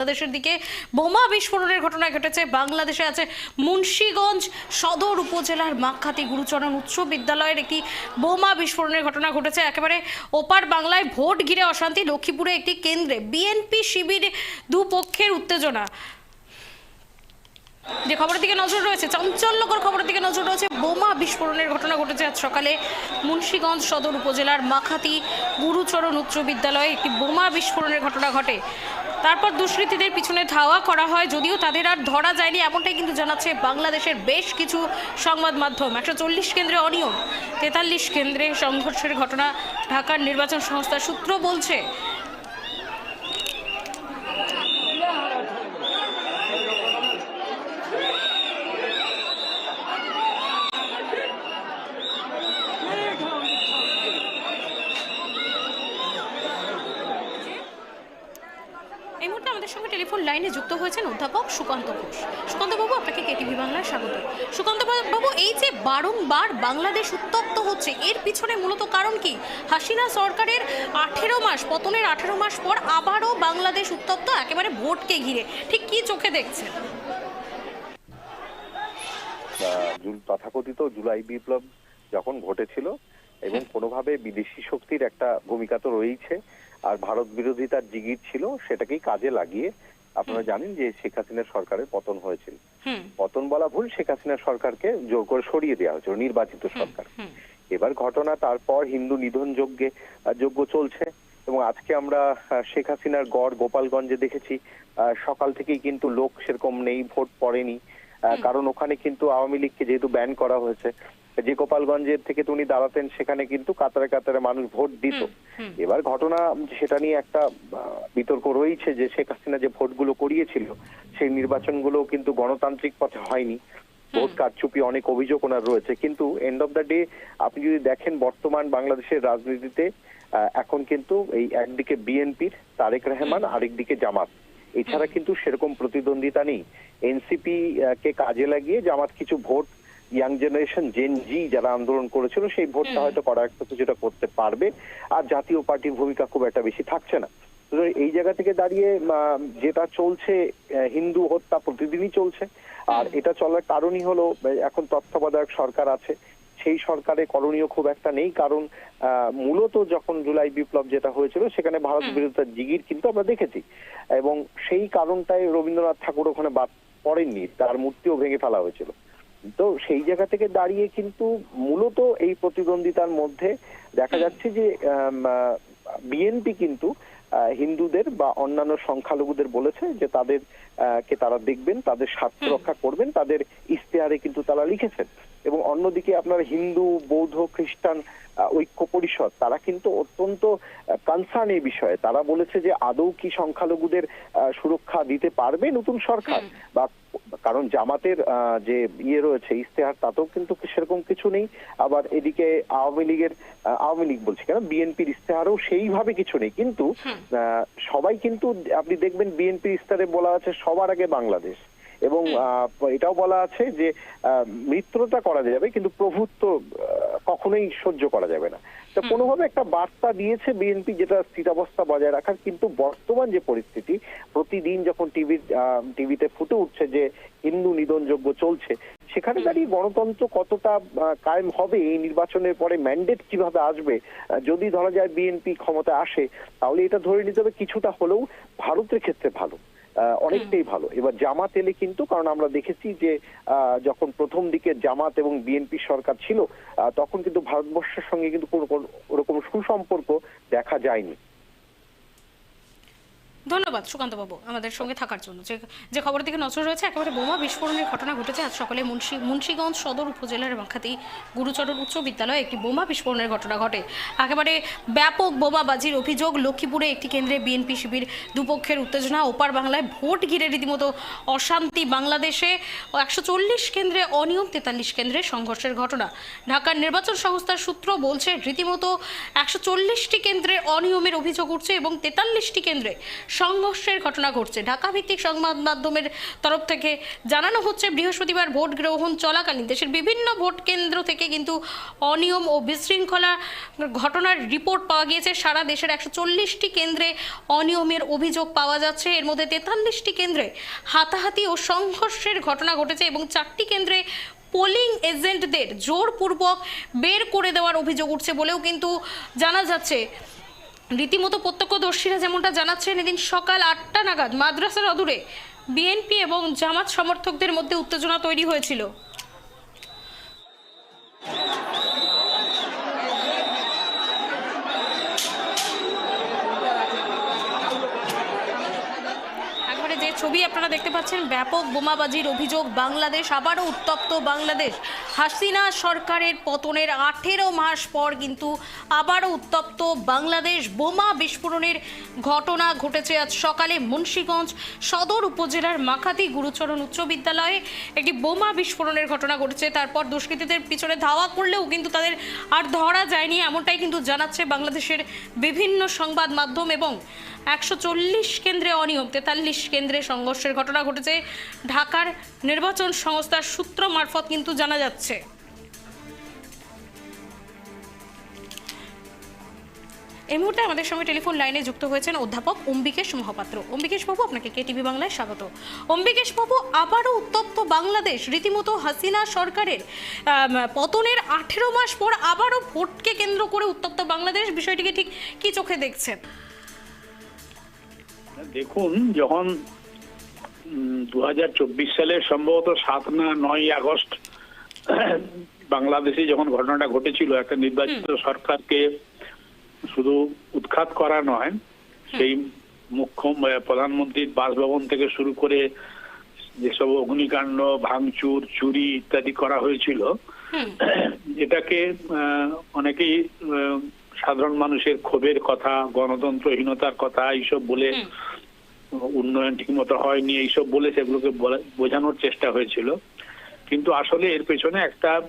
বাংলাদেশের দিকে বোমা বিস্ফোরণের ঘটনা ঘটেছে। বাংলাদেশে আছে মুন্সীগঞ্জ সদর উপজেলার মাখাতি গুরুচরণ উচ্চ বিদ্যালয়ের একটি বোমা বিস্ফোরণের ঘটনা ঘটেছে। একেবারে ওপার বাংলায় ভোট ঘিরে অশান্তি। লক্ষ্মীপুরে একটি কেন্দ্রে বিএনপি শিবির দুপক্ষের উত্তেজনা। যে খবরের দিকে নজর রয়েছে, চাঞ্চল্যকর খবরের দিকে নজর রয়েছে, বোমা বিস্ফোরণের ঘটনা ঘটেছে আজ সকালে মুন্সীগঞ্জ সদর উপজেলার মাখাতি গুরুচরণ উচ্চ বিদ্যালয়ে একটি বোমা বিস্ফোরণের ঘটনা ঘটে। তারপর দুষ্কৃতীদের পিছনে ধাওয়া করা হয়, যদিও তাদের আর ধরা যায়নি, এমনটাই কিন্তু জানাচ্ছে বাংলাদেশের বেশ কিছু সংবাদ মাধ্যম। একশো চল্লিশ কেন্দ্রে অনিয়ম, তেতাল্লিশ কেন্দ্রে সংঘর্ষের ঘটনা, ঢাকার নির্বাচন সংস্থার সূত্র বলছে এই মুহূর্তে আমাদের সঙ্গে টেলিফোন লাইনে যুক্ত হয়েছেন অধ্যাপক সুকান্ত ঘোষ। সুকান্ত বাবু আপনাকে কেটিভি বাংলায় স্বাগত। সুকান্ত বাবু এই যে বারংবার বাংলাদেশ উত্তপ্ত হচ্ছে এর পিছনে মূলত কারণ কি? হাসিনা সরকারের আঠেরো মাস পতনের আঠেরো মাস পর আবারও বাংলাদেশ উত্তপ্ত একেবারে ভোটকে ঘিরে। ঠিক কি চোখে দেখছেন? তথাকথিত জুলাই বিপ্লব যখন ঘটেছিল এবং কোনোভাবে বিদেশি শক্তির একটা ভূমিকা তো রয়েছে আর ভারত বিরোধিতার জিগির ছিল সেটাকেই কাজে লাগিয়ে আপনারা জানেন যে শেখ হাসিনার সরকারের পতন হয়েছিল। পতন বলা ভুল শেখ হাসিনা সরকারকে জোর করে সরিয়ে দেওয়া হয়েছিল নির্বাচিত সরকার। এবার ঘটনা তারপর হিন্দু নিধন যজ্ঞে যোগ্য যজ্ঞ চলছে এবং আজকে আমরা শেখ হাসিনার গড় গোপালগঞ্জে দেখেছি। আহ, সকাল থেকেই কিন্তু লোক সেরকম নেই ভোট পড়েনি। কারণ ওখানে কিন্তু আওয়ামী লীগকে যেহেতু ব্যান করা হয়েছে যে গোপালগঞ্জের থেকে উনি দাঁড়াতেন সেখানে কিন্তু কাতারে কাতারে মানুষ ভোট দিত। এবার ঘটনা সেটা নিয়ে একটা বিতর্ক রয়েছে যে শেখ হাসিনা যে ভোটগুলো করিয়েছিল সেই নির্বাচনগুলো কিন্তু গণতান্ত্রিক পথে হয়নি। ভোট কারচুপি অনেক অভিযোগ ওনার রয়েছে। কিন্তু এন্ড অফ দ্য ডে আপনি যদি দেখেন বর্তমান বাংলাদেশের রাজনীতিতে আহ, এখন কিন্তু এই একদিকে বিএনপির তারেক রহমান আরেকদিকে জামাত। এছাড়া কিন্তু সেরকম প্রতিদ্বন্দ্বিতা নেই। এনসিপি কে কাজে লাগিয়ে জামাত কিছু vote young generation Gen Z যারা আন্দোলন করেছিল সেই ভোটটা হয়তো করা একটা কিছুটা করতে পারবে। আর জাতীয় পার্টির ভূমিকা খুব একটা বেশি থাকছে না। এই জায়গা থেকে দাঁড়িয়ে যেটা চলছে হিন্দু হত্যা প্রতিদিনই চলছে। আর এটা চলার কারণই হলো এখন তত্ত্বাবধায়ক সরকার আছে। সেই সরকারে করণীয় খুব একটা নেই কারণ মূলত যখন জুলাই বিপ্লব যেটা হয়েছিল সেখানে ভারত বিরোধিতার জিগির কিন্তু আমরা দেখেছি। এবং সেই কারণটাই রবীন্দ্রনাথ ঠাকুর ওখানে বাদ পড়েননি তার মূর্তিও ভেঙে ফেলা হয়েছিল। তো সেই জায়গা থেকে দাঁড়িয়ে কিন্তু মূলত এই প্রতিদ্বন্দ্বিতার মধ্যে দেখা যাচ্ছে যে বিএনপি কিন্তু হিন্দুদের বা অন্যান্য সংখ্যালঘুদের বলেছে যে তাদের কে তারা দেখবেন তাদের স্বার্থ রক্ষা করবেন তাদের ইশতেহারে কিন্তু তারা লিখেছেন। এবং অন্যদিকে আপনার হিন্দু বৌদ্ধ খ্রিস্টান ঐক্য পরিষদ তারা কিন্তু অত্যন্ত কনসার্ন এই বিষয়ে। তারা বলেছে যে আদৌ কি সংখ্যালঘুদের সুরক্ষা দিতে পারবে নতুন সরকার? বা কারণ জামাতের যে ইয়ে রয়েছে ইশতেহার তাতেও কিন্তু সেরকম কিছু নেই। আবার এদিকে আওয়ামী লীগের আওয়ামী লীগ বলছি কেন? বিএনপির ইশতেহারও সেইভাবে কিছু নেই। কিন্তু সবাই কিন্তু আপনি দেখবেন বিএনপির ইশতেহারে বলা আছে সবার আগে বাংলাদেশ। এবং এটাও বলা আছে যে মিত্রতা করা যাবে কিন্তু প্রভুত্ব কখনোই সহ্য করা যাবে না। তো কোনোভাবে একটা বার্তা দিয়েছে বিএনপি যেটা স্থিতাবস্থা বজায় রাখার কিন্তু বর্তমান যে পরিস্থিতি প্রতিদিন যখন টিভির টিভিতে ফুটে উঠছে যে হিন্দু নিধনযোগ্য চলছে সেখানে দাঁড়িয়ে গণতন্ত্র কতটা কায়েম হবে এই নির্বাচনের পরে ম্যান্ডেট কীভাবে আসবে যদি ধরা যায় বিএনপি ক্ষমতা আসে তাহলে এটা ধরে নিতে হবে কিছুটা হলেও ভারতের ক্ষেত্রে ভালো। অনেকটাই ভালো। এবার জামাত এলে কিন্তু কারণ আমরা দেখেছি যে আহ, যখন প্রথম দিকে জামাত এবং বিএনপি সরকার ছিল তখন কিন্তু ভারতবর্ষের সঙ্গে কিন্তু কোনো কোনো ওরকম সুসম্পর্ক দেখা যায়নি। ধন্যবাদ সুকান্ত বাবু আমাদের সঙ্গে থাকার জন্য। যে যে খবর দিকে নজর রয়েছে, একেবারে বোমা বিস্ফোরণের ঘটনা ঘটেছে। আজ সকালে মুন্সি, মুন্সিগঞ্জ সদর উপজেলার বাখাতি গুরুচরণ উচ্চ বিদ্যালয়ে একটি বোমা বিস্ফোরণের ঘটনা ঘটে। একেবারে ব্যাপক বোমাবাজির অভিযোগ লক্ষ্মীপুরে একটি কেন্দ্রে বিএনপি শিবির দুপক্ষের উত্তেজনা। ওপার বাংলায় ভোট ঘিরে রীতিমতো অশান্তি। বাংলাদেশে একশো চল্লিশ কেন্দ্রে অনিয়ম, তেতাল্লিশ কেন্দ্রে সংঘর্ষের ঘটনা। ঢাকার নির্বাচন সংস্থার সূত্র বলছে, রীতিমতো একশো চল্লিশটি কেন্দ্রে অনিয়মের অভিযোগ উঠছে এবং তেতাল্লিশটি কেন্দ্রে সংঘর্ষের ঘটনা ঘটছে। ঢাকা ভিত্তিক সংবাদ মাধ্যমের তরফ থেকে জানানো হচ্ছে, বৃহস্পতিবার ভোট গ্রহণ চলাকালীন দেশের বিভিন্ন ভোট কেন্দ্র থেকে কিন্তু অনিয়ম ও বিশৃঙ্খলা ঘটনার রিপোর্ট পাওয়া গিয়েছে। সারা দেশের একশো চল্লিশটি কেন্দ্রে অনিয়মের অভিযোগ পাওয়া যাচ্ছে। এর মধ্যে তেতাল্লিশটি কেন্দ্রে হাতাহাতি ও সংঘর্ষের ঘটনা ঘটেছে এবং চারটি কেন্দ্রে পোলিং এজেন্টদের জোরপূর্বক বের করে দেওয়ার অভিযোগ উঠছে বলেও কিন্তু জানা যাচ্ছে। রীতিমতো প্রত্যক্ষদর্শীরা যেমনটা জানাচ্ছেন, এদিন সকাল আটটা নাগাদ মাদ্রাসার অদূরে বিএনপি এবং জামাত সমর্থকদের মধ্যে উত্তেজনা তৈরি হয়েছিল একবারে যে ছবি আপনারা দেখতে পাচ্ছেন, ব্যাপক বোমাবাজির অভিযোগ, বাংলাদেশ আবারও উত্তপ্ত বাংলাদেশ। হাসিনা সরকারের পতনের আঠেরো মাস পর কিন্তু আবারও উত্তপ্ত বাংলাদেশ। বোমা বিস্ফোরণের ঘটনা ঘটেছে আজ সকালে মুন্সীগঞ্জ সদর উপজেলার মাখাতি গুরুচরণ উচ্চ বিদ্যালয়ে। একটি বোমা বিস্ফোরণের ঘটনা ঘটেছে, তারপর দুষ্কৃতীদের পিছনে ধাওয়া করলেও কিন্তু তাদের আর ধরা যায়নি, এমনটাই কিন্তু জানাচ্ছে বাংলাদেশের বিভিন্ন সংবাদ মাধ্যম এবং একশো চল্লিশ কেন্দ্রে অনিয়ম, তেতাল্লিশ কেন্দ্রে সংঘর্ষের ঘটনা ঘটেছে। ঢাকার নির্বাচন সংস্থার সূত্র মারফত কিন্তু জানা যাচ্ছে। এই মুহূর্তে আমাদের সঙ্গে টেলিফোন লাইনে যুক্ত হয়েছেন অধ্যাপক অম্বিকেশ মহাপাত্র। অম্বিকেশ বাবু, আপনাকে কেটিভি বাংলায় স্বাগত। অম্বিকেশ বাবু, আবারও উত্তপ্ত বাংলাদেশ। রীতিমতো হাসিনা সরকারের পতনের আঠেরো মাস পর আবারও ভোটকে কেন্দ্র করে উত্তপ্ত বাংলাদেশ। বিষয়টিকে ঠিক কি চোখে দেখছেন? দেখুন যখন দু হাজার চব্বিশ সালের সম্ভবত সাত না নয় আগস্ট বাংলাদেশে যখন ঘটনাটা ঘটেছিল একটা নির্বাচিত সরকারকে শুধু উৎখাত করা নয় সেই মুখ্য প্রধানমন্ত্রীর বাসভবন থেকে শুরু করে যেসব অগ্নিকাণ্ড ভাঙচুর চুরি ইত্যাদি করা হয়েছিল এটাকে অনেকেই সাধারণ মানুষের ক্ষোভের কথা গণতন্ত্রহীনতার কথা এইসব বলে। উন্নয়ন ঠিকমতো হয়নি এইসব বলে সেগুলোকে বোঝানোর চেষ্টা হয়েছিল। কিন্তু আসলে এর পেছনে একটা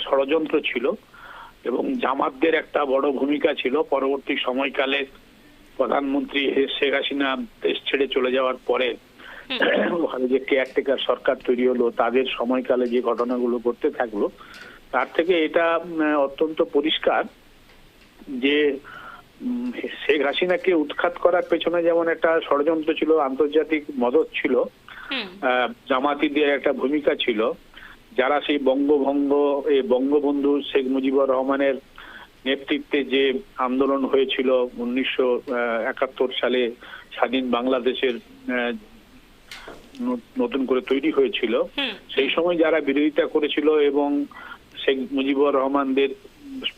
ষড়যন্ত্র ছিল এবং জামাতদের একটা বড় ভূমিকা ছিল। পরবর্তী সময়কালে প্রধানমন্ত্রী শেখ হাসিনা দেশ ছেড়ে চলে যাওয়ার পরে ওখানে যে কেয়ারটেকার সরকার তৈরি হলো তাদের সময়কালে যে ঘটনাগুলো ঘটতে থাকল তার থেকে এটা অত্যন্ত পরিষ্কার। যে শেখ হাসিনাকে উৎখাত করার পেছনে যেমন একটা ষড়যন্ত্র ছিল আন্তর্জাতিক মদত ছিল জামাতিদের একটা ভূমিকা ছিল যারা সেই বঙ্গভঙ্গ এই বঙ্গবন্ধু শেখ মুজিবুর রহমানের নেতৃত্বে যে আন্দোলন হয়েছিল উনিশশো একাত্তর সালে স্বাধীন বাংলাদেশের নতুন করে তৈরি হয়েছিল সেই সময় যারা বিরোধিতা করেছিল এবং শেখ মুজিবুর রহমানদের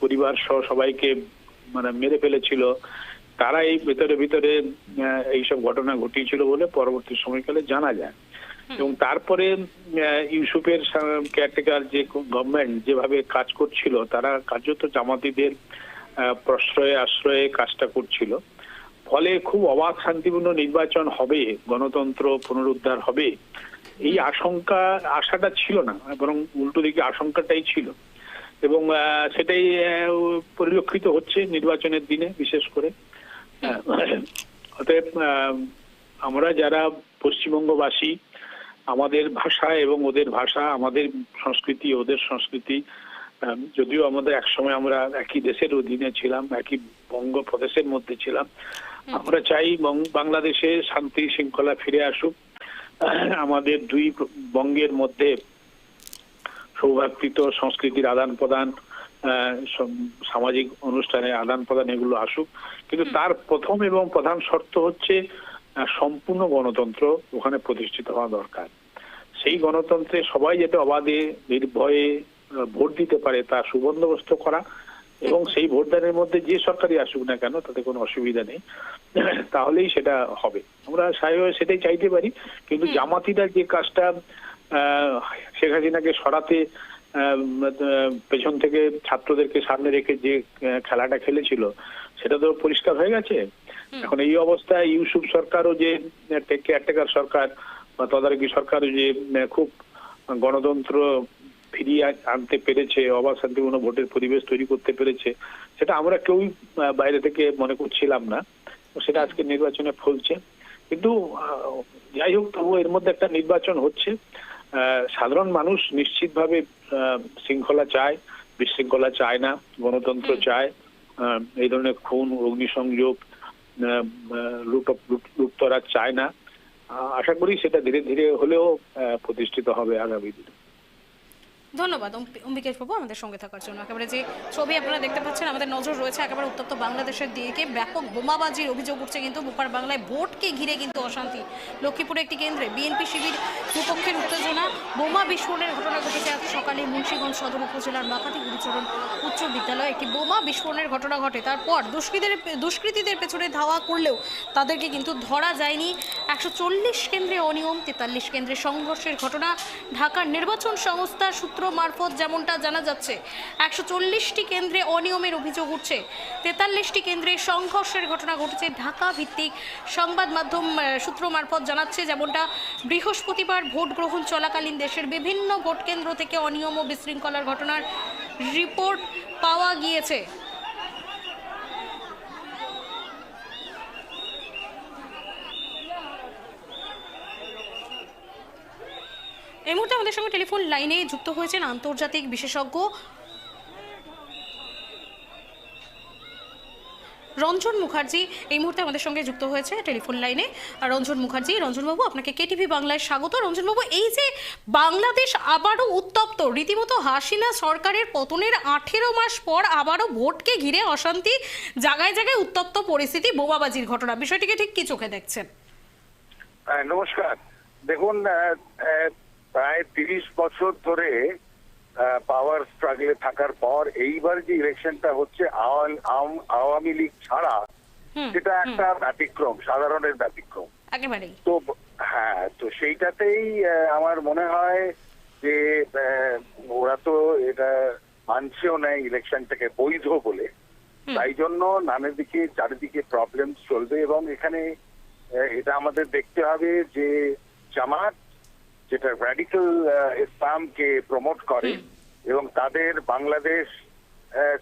পরিবার সহ সবাইকে মানে মেরে ফেলেছিল তারা এই ভেতরে ভিতরে এইসব ঘটনা ঘটিয়েছিল বলে পরবর্তী সময়কালে জানা যায়। এবং তারপরে ইউসুফের কেয়ারটেকার যে গভর্নমেন্ট যেভাবে কাজ করছিল তারা কার্যত জামাতিদের প্রশ্রয়ে আশ্রয়ে কাজটা করছিল। ফলে খুব অবাধ শান্তিপূর্ণ নির্বাচন হবে গণতন্ত্র পুনরুদ্ধার হবে। এই আশঙ্কা আশাটা ছিল না বরং উল্টো দিকে আশঙ্কাটাই ছিল। এবং সেটাই পরিলক্ষিত হচ্ছে নির্বাচনের দিনে বিশেষ করে। অতএব আমরা যারা পশ্চিমবঙ্গবাসী আমাদের ভাষা এবং ওদের ভাষা আমাদের সংস্কৃতি ওদের সংস্কৃতি যদিও আমাদের একসময় আমরা একই দেশের অধীনে ছিলাম একই বঙ্গ প্রদেশের মধ্যে ছিলাম আমরা চাই বাংলাদেশে শান্তি শৃঙ্খলা ফিরে আসুক। আমাদের দুই বঙ্গের মধ্যে সৌভাতৃত্ব সংস্কৃতির আদান প্রদান সামাজিক অনুষ্ঠানে আদান প্রদান এগুলো আসুক। কিন্তু তার প্রথম এবং প্রধান শর্ত হচ্ছে সম্পূর্ণ গণতন্ত্র ওখানে প্রতিষ্ঠিত হওয়া দরকার। সেই গণতন্ত্রে সবাই যাতে অবাধে নির্ভয়ে ভোট দিতে পারে তার সুবন্দোবস্ত করা এবং সেই ভোটদানের মধ্যে যে সরকারই আসুক না কেন তাতে কোনো অসুবিধা নেই। তাহলেই সেটা হবে। আমরা সেটাই চাইতে পারি কিন্তু জামাতিরা যে কাজটা শেখ হাসিনাকে সরাতে পেছন থেকে ছাত্রদেরকে সামনে রেখে যে খেলাটা খেলেছিল সেটা তো পরিষ্কার হয়ে গেছে। এখন এই অবস্থায় ইউসুফ সরকারও যে কেয়ারটেকার সরকার বা তদারকি সরকারও যে খুব গণতন্ত্র ফিরিয়ে আনতে পেরেছে অবাধ শান্তিপূর্ণ ভোটের পরিবেশ তৈরি করতে পেরেছে সেটা আমরা কেউই বাইরে থেকে মনে করছিলাম না। সেটা আজকে নির্বাচনে ফলছে। কিন্তু যাই হোক তবু এর মধ্যে একটা নির্বাচন হচ্ছে। সাধারণ মানুষ নিশ্চিতভাবে আহ, শৃঙ্খলা চায় বিশৃঙ্খলা চায় না গণতন্ত্র চায় আহ, এই ধরনের খুন অগ্নিসংযোগ আহ, আহ, লুট লুট- লুটতরাজ চায় না। আশা করি সেটা ধীরে ধীরে হলেও আহ, প্রতিষ্ঠিত হবে আগামী দিনে। ধন্যবাদ অম্বি- অম্বিকেশ বাবু আমাদের সঙ্গে থাকার জন্য। একেবারে যে ছবি আপনারা দেখতে পাচ্ছেন, আমাদের নজর রয়েছে একেবারে উত্তপ্ত বাংলাদেশের দিকে। ব্যাপক বোমাবাজির অভিযোগ উঠছে কিন্তু বোপার বাংলায়। ভোটকে ঘিরে কিন্তু অশান্তি। লক্ষ্মীপুরে একটি কেন্দ্রে বিএনপি শিবির দুপক্ষের উত্তেজনা। বোমা বিস্ফোরণের ঘটনা ঘটেছে আজ সকালে মুন্সীগঞ্জ সদর উপজেলার মাকাতি গুরুচরণ উচ্চ বিদ্যালয়ে। একটি বোমা বিস্ফোরণের ঘটনা ঘটে। তারপর দুষ্কৃতীদের দুষ্কৃতীদের পেছনে ধাওয়া করলেও তাদেরকে কিন্তু ধরা যায়নি। একশো চল্লিশ কেন্দ্রে অনিয়ম, তেতাল্লিশ কেন্দ্রে সংঘর্ষের ঘটনা। ঢাকার নির্বাচন সংস্থা সূত্র মারফত যেমনটা জানা যাচ্ছে, একশো চল্লিশটি কেন্দ্রে অনিয়মের অভিযোগ উঠছে। তেতাল্লিশটি কেন্দ্রে সংঘর্ষের ঘটনা ঘটেছে। ঢাকা ভিত্তিক সংবাদ মাধ্যম সূত্র মারফত জানাচ্ছে যেমনটা, বৃহস্পতিবার ভোট গ্রহণ চলাকালীন দেশের বিভিন্ন ভোট কেন্দ্র থেকে অনিয়ম ও বিশৃঙ্খলার ঘটনার রিপোর্ট পাওয়া গিয়েছে। এই মুহূর্তে আমাদের সঙ্গে টেলিফোন লাইনে যুক্ত হয়েছেন আন্তর্জাতিক বিশেষজ্ঞ রঞ্জন মুখার্জি। এই মুহূর্তে আমাদের সঙ্গে যুক্ত হয়েছে টেলিফোন লাইনে। রঞ্জন মুখার্জি, রঞ্জনবাবু, আপনাকে কেটিভি বাংলায় স্বাগত। রঞ্জনবাবু, এই যে বাংলাদেশ আবারও উত্তপ্ত, রীতিমতো হাসিনা সরকারের পতনের আঠেরো মাস পর আবারও ভোটকে ঘিরে অশান্তি, জায়গায় জায়গায় উত্তপ্ত পরিস্থিতি, বোমাবাজির ঘটনা। বিষয়টিকে ঠিক কি চোখে দেখছেন? নমস্কার। দেখুন প্রায় তিরিশ বছর ধরে পাওয়ার স্ট্রাগলে থাকার পর এইবার যে ইলেকশনটা হচ্ছে আওয়াম- লীগ ছাড়া সেটা একটা ব্যতিক্রম সাধারণের ব্যতিক্রম। তো হ্যাঁ তো সেইটাতেই আমার মনে হয় যে ওরা তো এটা মানছেও না ইলেকশনটাকে বৈধ বলে। তাই জন্য নানা দিকে চারিদিকে প্রবলেম চলবে এবং এখানে এটা আমাদের দেখতে হবে যে জামাত যেটা র্যাডিক্যাল ইসলামকে প্রমোট করে এবং তাদের বাংলাদেশ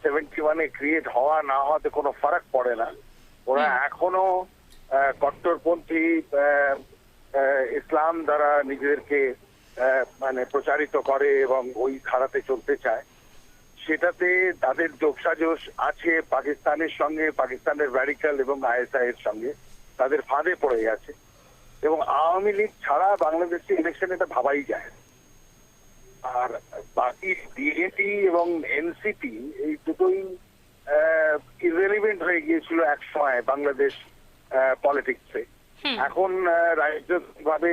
সেভেন্টি ওয়ানে ক্রিয়েট হওয়া না হওয়াতে কোনো ফারাক পড়ে না। ওরা এখনও কট্টরপন্থী ইসলাম দ্বারা নিজেদেরকে মানে প্রচারিত করে এবং ওই ধারাতে চলতে চায়। সেটাতে তাদের যোগসাজশ আছে পাকিস্তানের সঙ্গে পাকিস্তানের র্যাডিক্যাল এবং আইএসআই এর সঙ্গে। তাদের ফাঁদে পড়ে গেছে। এবং আওয়ামী লীগ ছাড়া বাংলাদেশে ইলেকশন এটা ভাবাই যায় আর বাকি বিএনপি এবং এনসিপি এই দুটোই ইরেলিভেন্ট হয়ে গিয়েছিল এক সময় বাংলাদেশ পলিটিক্সে এখন রাজনৈতিকভাবে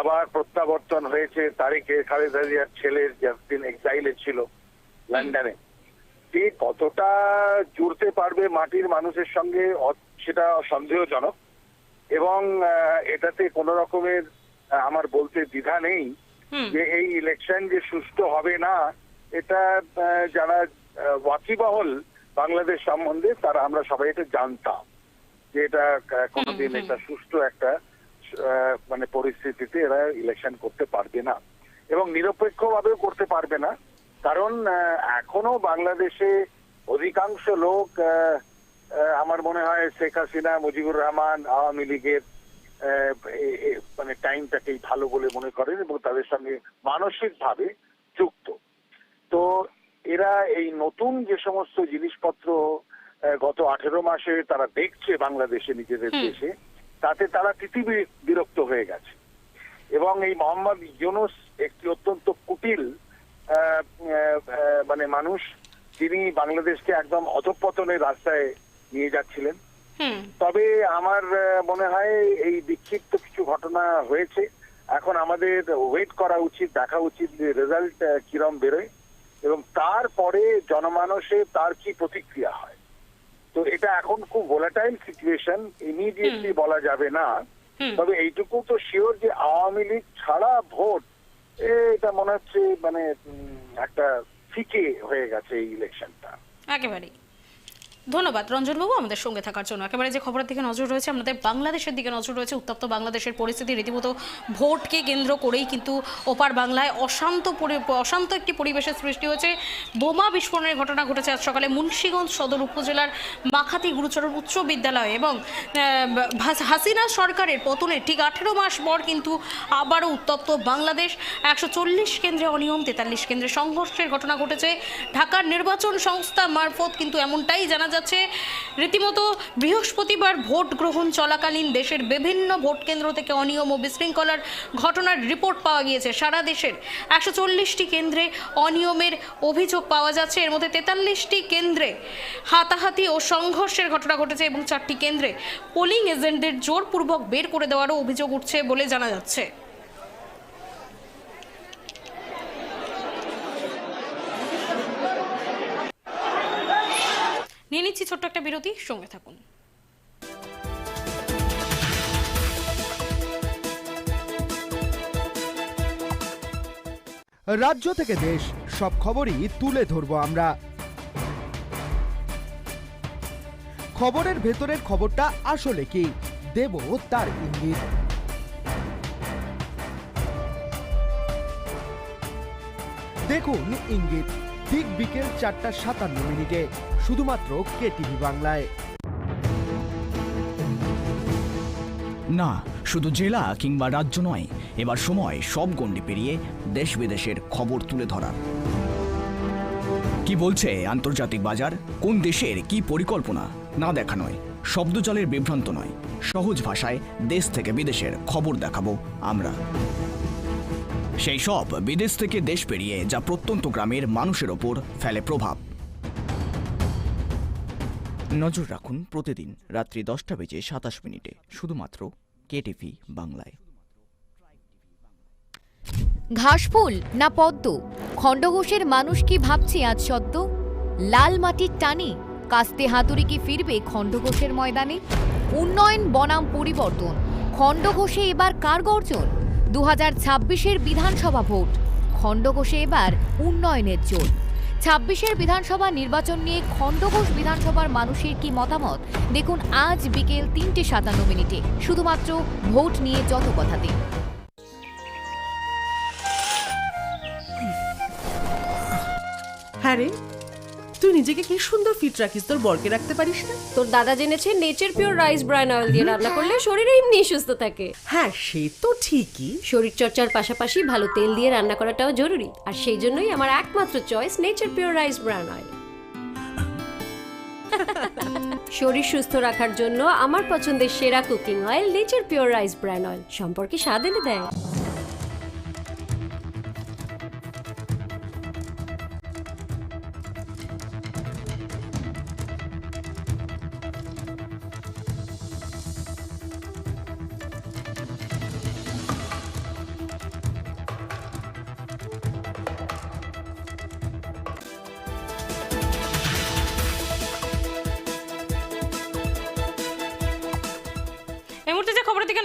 আবার প্রত্যাবর্তন হয়েছে। তারিখে খালেদা জিয়ার ছেলের জাস্টিন এক্সাইলে ছিল লন্ডনে যে কতটা জুড়তে পারবে মাটির মানুষের সঙ্গে সেটা সন্দেহজনক। এবং এটাতে কোনো রকমের আমার বলতে দ্বিধা নেই যে এই ইলেকশন যে সুষ্ঠু হবে না এটা যারা ওয়াকিবহল বাংলাদেশ সম্বন্ধে তারা আমরা সবাই এটা জানতাম যে এটা কোনোদিন। এটা সুষ্ঠু একটা মানে পরিস্থিতিতে এরা ইলেকশন করতে পারবে না এবং নিরপেক্ষভাবেও করতে পারবে না কারণ এখনও বাংলাদেশে অধিকাংশ লোক আমার মনে হয় শেখ হাসিনা মুজিবুর রহমান আওয়ামী লীগের মানে টাইমটাকেই ভালো বলে মনে করেন এবং তাদের সঙ্গে মানসিক ভাবে যুক্ত। তো এরা এই নতুন যে সমস্ত জিনিসপত্র গত আঠেরো মাসে তারা দেখছে বাংলাদেশে নিজেদের দেশে তাতে তারা তিতি বি- বিরক্ত হয়ে গেছে। এবং এই মোহাম্মদ ইউনুস একটি অত্যন্ত কুটিল মানে মানুষ তিনি বাংলাদেশকে একদম অধঃপতনের রাস্তায় নিয়ে যাচ্ছিলেন। তবে আমার মনে হয় এই বিক্ষিপ্ত কিছু ঘটনা হয়েছে। এখন আমাদের ওয়েট করা উচিত দেখা উচিত রেজাল্ট কিরম বেরোয় এবং তারপরে জনমানসে তার কি প্রতিক্রিয়া হয়। তো এটা এখন খুব ভোলাটাইল সিচুয়েশন ইমিডিয়েটলি বলা যাবে না। তবে এইটুকু তো শিওর যে আওয়ামী লীগ ছাড়া ভোট এটা মনে হচ্ছে মানে একটা ফিকে হয়ে গেছে এই ইলেকশনটা একেবারেই। ধন্যবাদ। রঞ্জনবাবু, আমাদের সঙ্গে থাকার জন্য। একেবারে যে খবরের দিকে নজর রয়েছে, আমাদের বাংলাদেশের দিকে নজর রয়েছে। উত্তপ্ত বাংলাদেশের পরিস্থিতি, রীতিমতো ভোটকে কেন্দ্র করেই কিন্তু ওপার বাংলায় অশান্ত অশান্ত একটি পরিবেশের সৃষ্টি হয়েছে। বোমা বিস্ফোরণের ঘটনা ঘটেছে আজ সকালে মুন্সিগঞ্জ সদর উপজেলার মাখাতি গুরুচরণ উচ্চ বিদ্যালয় এবং হাসিনা সরকারের পতনের ঠিক আঠেরো মাস পর কিন্তু আবারও উত্তপ্ত বাংলাদেশ। একশো চল্লিশ কেন্দ্রে অনিয়ম, তেতাল্লিশ কেন্দ্রে সংঘর্ষের ঘটনা ঘটেছে। ঢাকার নির্বাচন সংস্থা মারফত কিন্তু এমনটাই জানা যাচ্ছে। রীতিমতো বৃহস্পতিবার ভোট গ্রহণ চলাকালীন দেশের বিভিন্ন ভোট কেন্দ্র থেকে অনিয়ম ও বিশৃঙ্খলার ঘটনার রিপোর্ট পাওয়া গিয়েছে। সারা দেশের একশো চল্লিশটি কেন্দ্রে অনিয়মের অভিযোগ পাওয়া যাচ্ছে। এর মধ্যে তেতাল্লিশটি কেন্দ্রে হাতাহাতি ও সংঘর্ষের ঘটনা ঘটেছে এবং চারটি কেন্দ্রে পোলিং এজেন্টদের জোরপূর্বক বের করে দেওয়ারও অভিযোগ উঠছে বলে জানা যাচ্ছে। নিয়ে নিচ্ছি ছোট্ট একটা বিরতি, সঙ্গে থাকুন। রাজ্য থেকে দেশ, সব খবরই তুলে ধরবো আমরা। খবরের ভেতরের খবরটা আসলে কি? দেব তার ইঙ্গিত। দেখুন ইঙ্গিত ঠিক বিকেল চারটা সাতান্ন মিনিটে। শুধুমাত্র কে টিভি বাংলায়। না, শুধু জেলা কিংবা রাজ্য নয়, এবার সময় সব গণ্ডি পেরিয়ে দেশ বিদেশের খবর তুলে ধরার। কি বলছে আন্তর্জাতিক বাজার? কোন দেশের কি পরিকল্পনা? না দেখা নয়, শব্দজালের বিভ্রান্ত নয়, সহজ ভাষায় দেশ থেকে বিদেশের খবর দেখাবো আমরা। সেই সব বিদেশ থেকে দেশ পেরিয়ে যা প্রত্যন্ত গ্রামের মানুষের ওপর ফেলে প্রভাব। নজর রাখুন প্রতিদিন রাত্রি দশটা বেজে সাতাশ মিনিটে, শুধুমাত্র কেটিভি বাংলায়। ঘাসফুল না পদ্ম? খণ্ডঘোষের মানুষ কি ভাবছে আজ সদ্য? লাল মাটির টানে কাস্তে হাতুড়ি কি ফিরবে খণ্ডঘোষের ময়দানে? উন্নয়ন, বনাম, পরিবর্তন, খণ্ডঘোষে এবার কার গর্জন? দু হাজার বিধানসভা ভোট, খণ্ডঘোষে এবার উন্নয়নের জোর ছাব্বিশের বিধানসভা নির্বাচন নিয়ে খণ্ডঘোষ বিধানসভার মানুষের কি মতামত? দেখুন আজ বিকেল তিনটে সাতান্ন মিনিটে। শুধুমাত্র ভোট নিয়ে যত কথাতে। হ্যাঁ রে তুই নিজেকে কি সুন্দর ফিট রাখিস? তোর বরকে রাখতে পারিস না? তোর দাদা জেনেছে Nature Pure rice bran oil দিয়ে রান্না করলে শরীর এমনি সুস্থ থাকে। হ্যাঁ সে তো ঠিকই। শরীর চর্চার পাশাপাশি ভালো তেল দিয়ে রান্না করাটাও জরুরি। আর সেই জন্যই আমার একমাত্র choice Nature Pure rice bran oil শরীর সুস্থ রাখার জন্য আমার পছন্দের সেরা cooking oil Nature Pure rice bran oil সম্পর্কে স্বাদ এনে দেয়।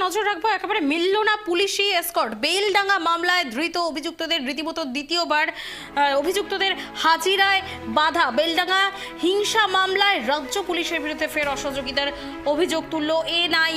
নজর রাখব, একেবারে মিলল না পুলিশি এসকর্ট বেলডাঙ্গা মামলায় ধৃত অভিযুক্তদের রীতিমতো দ্বিতীয়বার অভিযুক্তদের হাজিরায় বাধা। বেলডাঙ্গা হিংসা মামলায় রাজ্য পুলিশের বিরুদ্ধে ফের অসহযোগিতার অভিযোগ তুলল এনআই